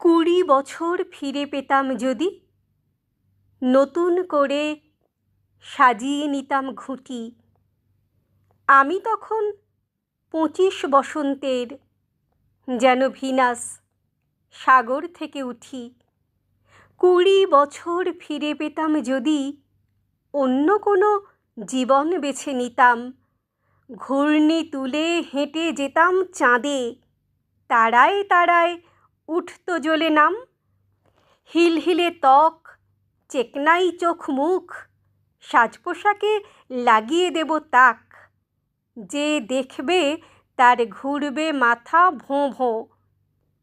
কুড়ি বছর ফিরে পেতাম যদি। নতুন করে সাজিয়ে নিতাম ঘুঁটি। আমি তখন পঁচিশ বসন্তের যেন ভিনাস সাগর থেকে উঠি। কুড়ি বছর ফিরে পেতাম যদি অন্য কোনো জীবন বেছে নিতাম। ঘূর্ণি তুলে হেঁটে যেতাম চাঁদে, তারায় তারায় উঠত জ্বলে নাম। হিলহিলে ত্বক, চেকনাই চোখ মুখ সাজ পোশাকে লাগিয়ে দেব তাক। যে দেখবে তার ঘুরবে মাথা ভোঁ ভোঁ।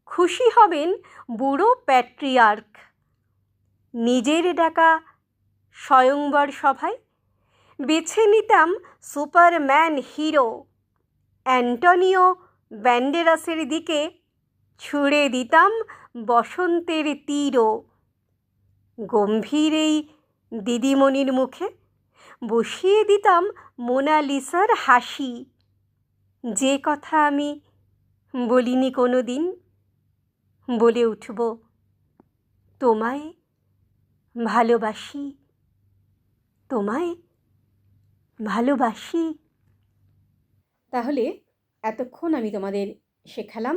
খুশি হবেন বুড়ো প্যাট্রিয়ার্ক। নিজের ডাকা স্বয়ংবর সভায় বেছে নিতাম সুপারম্যান হিরো। অ্যান্টনিও ব্যান্ডেরাসের দিকে ছুঁড়ে দিতাম বসন্তের তীরও। গম্ভীর এই দিদিমণির মুখে বসিয়ে দিতাম মোনালিসার হাসি। যে কথা আমি বলিনি কোনো দিন বলে উঠব, তোমায় ভালোবাসি তোমায় ভালোবাসি। তাহলে এতক্ষণ আমি তোমাদের শেখালাম